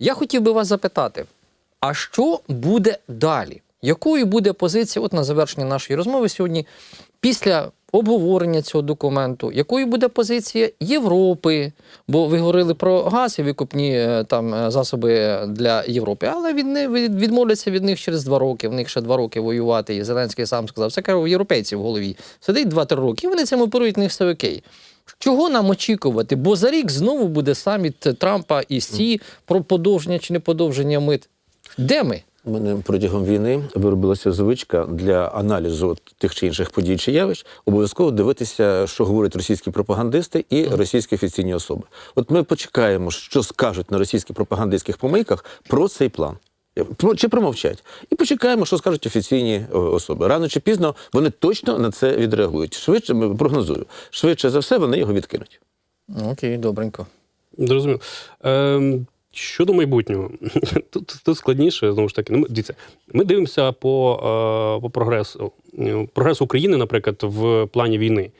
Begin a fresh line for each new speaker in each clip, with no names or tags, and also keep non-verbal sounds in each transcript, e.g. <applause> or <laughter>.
Я хотів би вас запитати, а що буде далі? Якою буде позиція, от на завершення нашої розмови сьогодні, після обговорення цього документу, якою буде позиція Європи? Бо ви говорили про газ і викупні е, там е, засоби для Європи, але від, не- від- відмовляться від них через два роки. В них ще два роки воювати. І Зеленський сам сказав, це каже, у європейців в голові. Сидить два-три роки, і вони цим оперують, в них все окей. Чого нам очікувати? Бо за рік знову буде саміт Трампа і Сі про подовження чи не подовження мит. Де ми?
У мене протягом війни виробилася звичка для аналізу тих чи інших подій чи явищ обов'язково дивитися, що говорять російські пропагандисти і російські офіційні особи. От ми почекаємо, що скажуть на російських пропагандистських помийках про цей план. Чи промовчать, і почекаємо, що скажуть офіційні особи. Рано чи пізно вони точно на це відреагують. Швидше прогнозую. Швидше за все вони його відкинуть.
Окей, добренько.
Зрозумів. Ем, щодо майбутнього, <laughs> тут, тут складніше, знову ж таки. Ну, ми- дивіться, ми дивимося по, е, по прогресу. Е, Прогрес України, наприклад, в плані війни.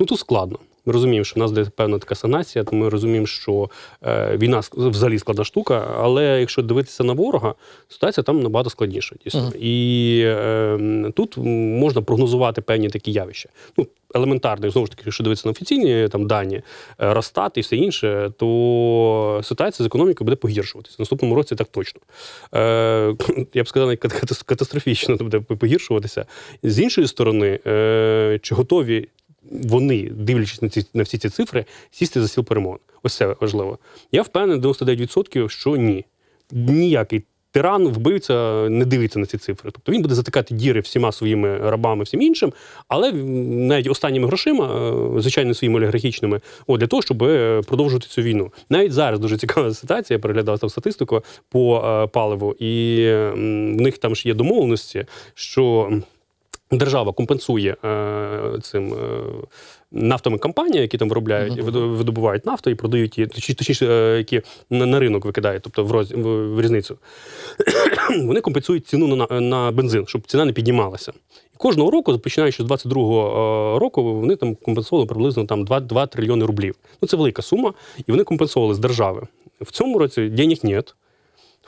Ну тут складно. Ми розуміємо, що в нас де певна така санація, то ми розуміємо, що е, війна взагалі складна штука, але якщо дивитися на ворога, ситуація там набагато складніша. Дійсно.
Мгм.
І е, тут можна прогнозувати певні такі явища. Ну, елементарно, знову ж таки, якщо дивитися на офіційні там дані, е, Росстат і все інше, то ситуація з економікою буде погіршуватися. В наступному році так точно. Е, <clears throat> я б сказав, катастрофічно буде погіршуватися. З іншої сторони, е, чи готові вони, дивлячись на ці на всі ці цифри, сісти за стіл перемовин? Ось це важливо. Я впевнений 99%, що ні. Ніякий. Тиран, вбивця, не дивиться на ці цифри. Тобто він буде затикати діри всіма своїми рабами, всім іншим, але навіть останніми грошима, е, звичайно, своїми олігархічними, от, для того, щоб е, продовжувати цю війну. Навіть зараз дуже цікава ситуація. Я переглядав там статистику по е, паливу, і в них там ж є домовленості, що держава компенсує е, цим. Е, Нафтовими компаніями, які там виробляють,
Мгм.
видо- видобувають нафту і продають її, точніше, точніше, е, які на, на ринок викидають, тобто в, роз, в, в різницю. <clears throat> Вони компенсують ціну на, на бензин, щоб ціна не піднімалася. І кожного року, починаючи з 22-го року, вони там компенсували приблизно там 2, 2 трильйони рублів. Ну це велика сума, і вони компенсували з держави. В цьому році денег нет.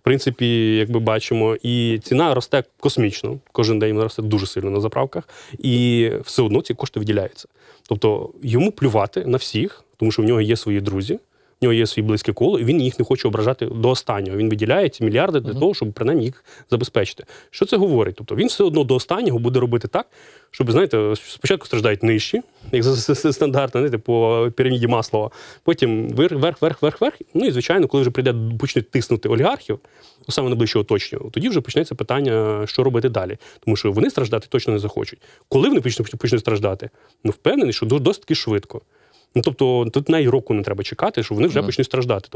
В принципі, як ми бачимо, і ціна росте космічно. Кожен день вона росте дуже сильно на заправках, і все одно ці кошти виділяються. Тобто йому плювати на всіх, тому що в нього є свої друзі, в нього є свої близьке коло, і він їх не хоче ображати до останнього. Він виділяє ці мільярди для
Мгм.
того, щоб принаймні їх забезпечити. Що це говорить? Тобто він все одно до останнього буде робити так, щоб, знаєте, спочатку страждають нижчі, як стандартно, знаєте, по піраміді Маслова, потім вверх, вверх, вверх, вверх. Ну і звичайно, коли вже прийде почнуть тиснути олігархів, ну, саме найближче оточення, тоді вже почнеться питання, що робити далі. Тому що вони страждати точно не захочуть. Коли вони почнуть, почнуть страждати? Ну, впевнений, що до- досить таки швидко. Ну, тобто, тут навіть року не треба чекати, що вони вже
Мгм.
почнуть страждати.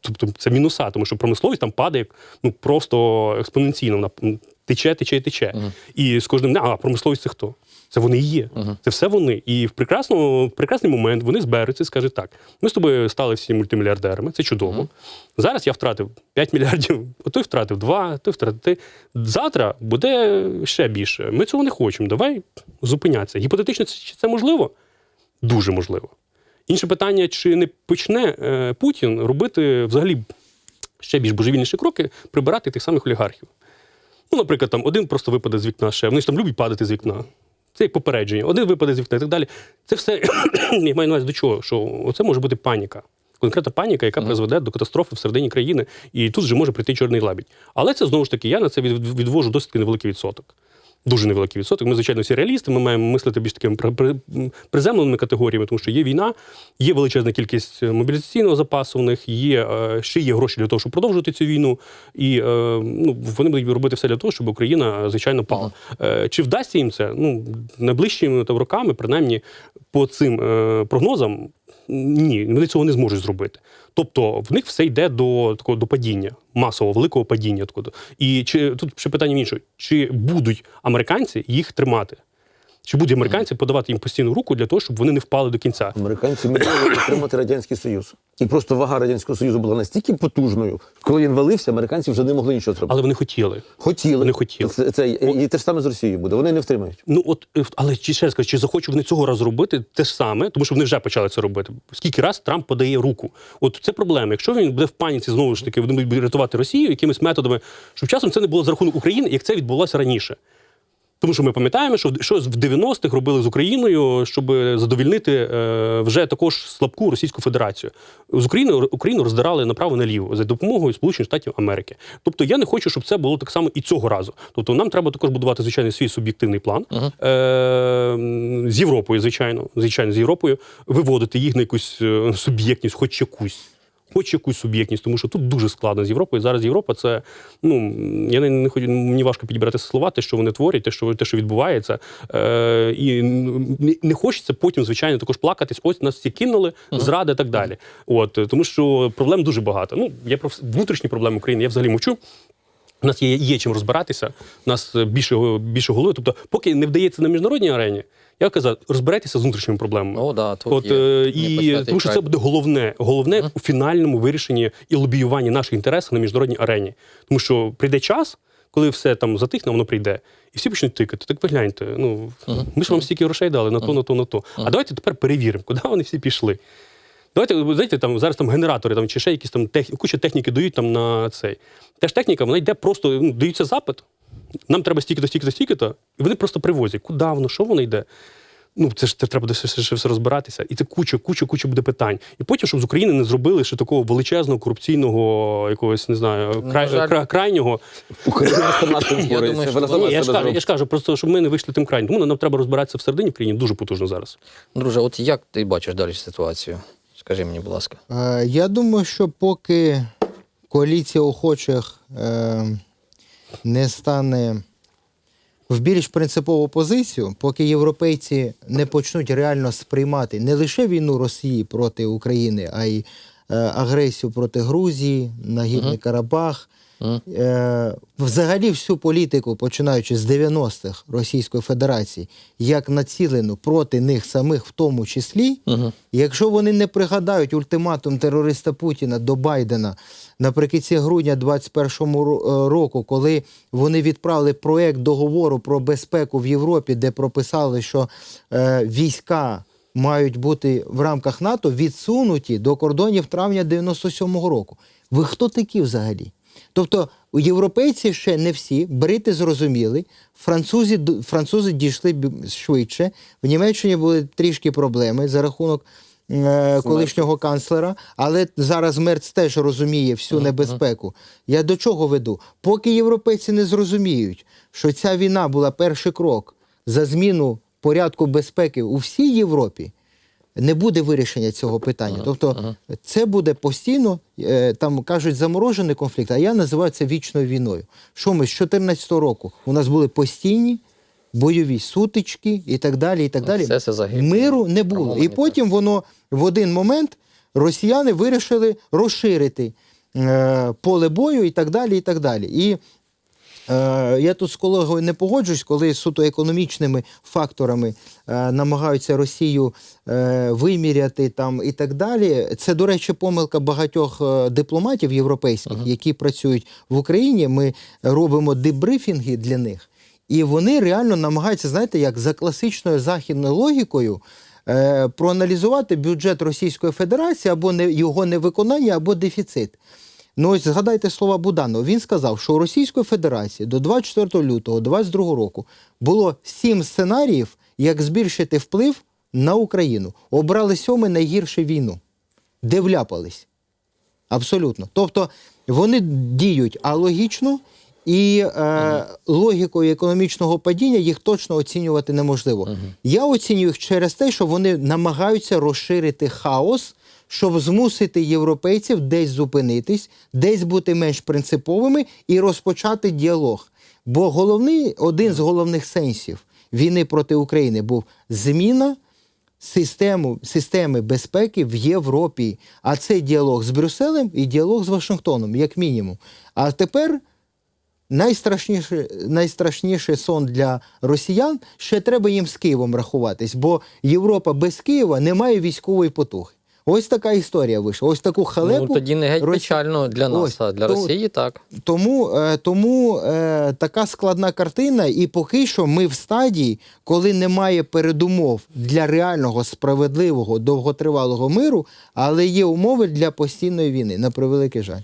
Тобто, це мінуса, тому що промисловість там падає ну, просто експоненційно. Вона тече, тече і тече.
Мгм.
І з кожним днем, а промисловість це хто? Це вони і є.
Мгм.
Це все вони. І в прекрасному, в прекрасний момент вони зберуться і скажуть так: ми з тобою стали всі мультимільярдерами, це чудово.
Мгм.
Зараз я втратив 5 мільярдів, а <laughs> той втратив 2, той втратив. ти. Завтра буде ще більше. Ми цього не хочемо. Давай зупинятися. Гіпотетично, це, чи це можливо? Дуже можливо. Інше питання: чи не почне е, Путін робити взагалі ще більш божевільніші кроки, прибирати тих самих олігархів? Ну, наприклад, там один просто випаде з вікна ще. Вони ж там люблять падати з вікна. Це як попередження. Один випаде з вікна і так далі. Це все <clears throat> я маю на увазі до чого? Що це може бути паніка. Конкретна паніка, яка призведе до катастрофи всередині країни, і тут вже може прийти чорний лабідь. Але це знову ж таки, я на це відвожу досить невеликий відсоток. Дуже невеликий відсоток. Ми, звичайно, всі реалісти, ми маємо мислити більш такими приземленими категоріями, тому що є війна, є величезна кількість е, мобілізаційного запасу в них, є е, ще є гроші для того, щоб продовжувати цю війну. І е, ну, вони будуть робити все для того, щоб Україна, звичайно, пала. Е, Чи вдасться їм це? Ну, найближчими там, роками, принаймні, по цим прогнозам, ні, вони цього не зможуть зробити. Тобто в них все йде до такого до падіння, масового великого падіння. Такого. І чи тут ще питання в іншому, чи будуть американці їх тримати? Чи будуть американці подавати їм постійну руку для того, щоб вони не впали до кінця?
Американці мріяли підтримати Радянський Союз. І просто вага Радянського Союзу була настільки потужною, коли він валився, американці вже не могли нічого зробити.
Але вони хотіли.
Хотіли.
Вони хотіли.
Це, це, і те ж саме з Росією буде. Вони не втримають.
Ну от, е, але чи ще раз кажу, чи захочуть вони цього разу робити те ж саме, тому що вони вже почали це робити. Скільки раз Трамп подає руку? От це проблема. Якщо він буде в паніці знову ж таки, вони будуть рятувати Росію якимись методами, щоб часом це не було за рахунок України, як це відбулося раніше. Тому що ми пам'ятаємо, що що в 90-х робили з Україною, щоб задовільнити е, вже також слабку Російську Федерацію. З Україною Україну роздирали направо наліво за допомогою Сполучених Штатів Америки. Тобто я не хочу, щоб це було так само і цього разу. Тобто нам треба також будувати звичайно свій суб'єктивний план е, з Європою, звичайно, звичайно, з Європою, виводити їх на якусь е, суб'єктність, хоч якусь. Хоч якусь суб'єктність, тому що тут дуже складно з Європою. Зараз Європа це ну я не, не хочу, мені важко підібрати слова, те, що вони творять, те, що те, що відбувається. Е, і не, не хочеться потім, звичайно, також плакатись. Ось нас всі кинули, зради і так далі. От тому, що проблем дуже багато. Ну я про внутрішні проблеми України. Я взагалі мовчу. У нас є, є чим розбиратися, у нас е, більше, більше голови. Тобто, поки не вдається на міжнародній арені, я казав, розбирайтеся з внутрішніми проблемами.
О, да, тут
От
є
е, і тому, що це буде головне, головне у фінальному вирішенні і лобіюванні наших інтересів на міжнародній арені. Тому що прийде час, коли все там затихне, воно прийде, і всі почнуть тикати. Так ви гляньте. Ну ми ж вам стільки грошей дали на то, на то, на то. А давайте тепер перевіримо, куди вони всі пішли. Давайте, ви знаєте, там зараз там генератори там, чи ще якісь там тех... куча техніки дають там на цей. Теж техніка, вона йде просто, ну, дається запит. Нам треба стільки-то, стільки-то, стільки-то, і вони просто привозять. Куди воно, що воно йде? Ну, це ж це треба ще, ще все розбиратися. І це куча, куча, куча буде питань. І потім, щоб з України не зробили ще такого величезного корупційного, якогось, не знаю, край,
жаль.
кра- крайнього.
Україна <coughs> сама
що
Вона сама
я ж, кажу, я ж кажу, просто щоб ми не вийшли тим крайнім. Тому нам треба розбиратися всередині в країні дуже потужно зараз.
Друже, от як ти бачиш далі ситуацію? Скажи мені, будь ласка.
Е, Я думаю, що поки коаліція охочих е, не стане в більш принципову позицію, поки європейці не почнуть реально сприймати не лише війну Росії проти України, а й е, агресію проти Грузії, Нагірний Карабах. Е, взагалі всю політику, починаючи з 90-х Російської Федерації, як націлену проти них самих, в тому числі,
Угу.
Якщо вони не пригадають ультиматум терориста Путіна до Байдена наприкінці грудня 2021 ро- е, року, коли вони відправили проект договору про безпеку в Європі, де прописали, що е, війська мають бути в рамках НАТО відсунуті до кордонів травня 97-го року. Ви хто такі взагалі? Тобто у європейці ще не всі, брити зрозуміли, французи, французи дійшли швидше. В Німеччині були трішки проблеми за рахунок е, колишнього канцлера, але зараз Мерц теж розуміє всю небезпеку. Я до чого веду? Поки європейці не зрозуміють, що ця війна була перший крок за зміну порядку безпеки у всій Європі, не буде вирішення цього питання. Тобто це буде постійно, е, там кажуть, заморожений конфлікт, а я називаю це вічною війною. Що ми з 2014 року у нас були постійні бойові сутички і так далі. і так далі.
Все загибло.
Миру не було. І потім воно в один момент росіяни вирішили розширити е, поле бою і так далі. І так далі. І Я тут з колегою не погоджуюсь, коли суто економічними факторами е, намагаються Росію е, виміряти там і так далі. Це, до речі, помилка багатьох е, дипломатів європейських, які працюють в Україні. Ми робимо дебрифінги для них, і вони реально намагаються, знаєте, як за класичною західною логікою. е, Проаналізувати бюджет Російської Федерації або його невиконання, або дефіцит. Ну ось згадайте слова Буданова. Він сказав, що у Російської Федерації до 24 лютого 2022 року було сім сценаріїв, як збільшити вплив на Україну. Обрали сьомий найгіршу війну, де вляпались. Абсолютно. Тобто вони діють алогічно, і е, логікою економічного падіння їх точно оцінювати неможливо. Я оцінюю їх через те, що вони намагаються розширити хаос, щоб змусити європейців десь зупинитись, десь бути менш принциповими і розпочати діалог. Бо головний, один з головних сенсів війни проти України був зміна систему, системи безпеки в Європі. А це діалог з Брюсселем і діалог з Вашингтоном, як мінімум. А тепер найстрашніший, найстрашніший сон для росіян, ще треба їм з Києвом рахуватись, бо Європа без Києва не має військової потуги. Ось така історія вийшла. Ось таку халепу.
Ну, тоді не геть
Росі-
печально для нас,
Ось,
а для
тому-
Росії так.
Тому, е, тому е, така складна картина, і поки що ми в стадії, коли немає передумов для реального справедливого довготривалого миру, але є умови для постійної війни. На превеликий жаль.